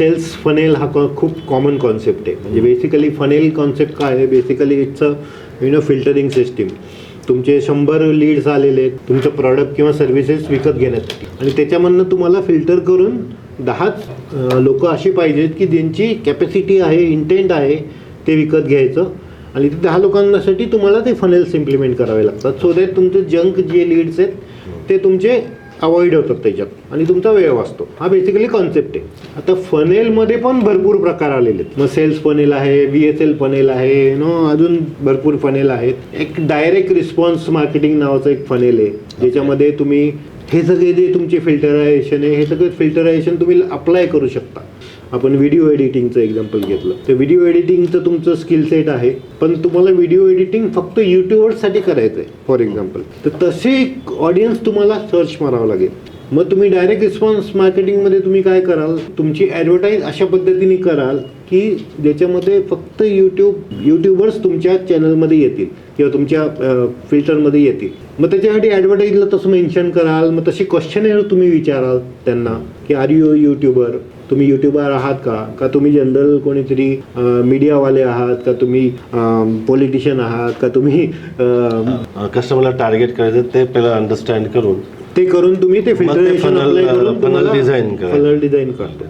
Cells funnel हा खूप common concept आहे. म्हणजे बेसिकली फनेल कॉन्सेप्ट काय आहे? Basically it's a you know filtering system तुमचे शंभर लीड्स आलेले आहेत. तुमचं प्रॉडक्ट किंवा सर्व्हिसेस विकत घेण्यासाठी. आणि त्याच्यामधनं तुम्हाला फिल्टर करून दहाच लोक अशी पाहिजेत की ज्यांची कॅपॅसिटी आहे इंटेंट आहे ते विकत घ्यायचं. आणि ते दहा लोकांसाठी तुम्हाला ते फनेल्स इम्प्लिमेंट करावे लागतात. सो दॅट तुमचे जंक जे लीड्स आहेत ते तुमचे अवॉइड होतात त्याच्यात. आणि तुमचा वेळ वाचतो. हा बेसिकली कॉन्सेप्ट आहे. आता फनेलमध्ये पण भरपूर प्रकार आलेले आहेत. मग सेल्स फनेल आहे व्ही एस एल फनेल आहे नो अजून भरपूर फनेल आहेत. एक डायरेक्ट रिस्पॉन्स मार्केटिंग नावाचं एक फनेल आहे. ज्याच्यामध्ये तुम्ही हे सगळे जे तुमचे फिल्टरायझेशन आहे हे सगळं फिल्टरायझेशन तुम्ही अप्लाय करू शकता. आपण व्हिडिओ एडिटिंगचं एक्झाम्पल घेतलं. तर व्हिडिओ एडिटिंगचं तुमचं स्किल सेट आहे पण तुम्हाला व्हिडिओ एडिटिंग फक्त यूट्यूबरसाठी करायचं आहे फॉर एक्झाम्पल तर तसे ऑडियन्स तुम्हाला सर्च मारावं लागेल. मग तुम्ही डायरेक्ट रिस्पॉन्स मार्केटिंगमध्ये तुम्ही काय कराल? तुमची ॲडव्हर्टाईज अशा पद्धतीने कराल की ज्याच्यामध्ये फक्त यूट्यूब यूट्यूबर्स तुमच्या चॅनलमध्ये येतील किंवा तुमच्या फिल्टरमध्ये येतील. मग त्याच्यासाठी ॲडव्हर्टाईजला तसं मेन्शन कराल मग तशी क्वेश्चन तुम्ही विचाराल त्यांना की आर यू यूट्यूबर तुम्ही युट्यूबर आहात का? का तुम्ही जनरल कोणीतरी मीडियावाले आहात? का तुम्ही पॉलिटिशियन आहात? का तुम्ही कस्टमरला टार्गेट करायचं ते पहिलं अंडरस्टँड करून ते करून तुम्ही ते मग ते फिल्टरेशन funnel, अप्लाय अं, करून funnel design करा. फनल डिझाईन करतो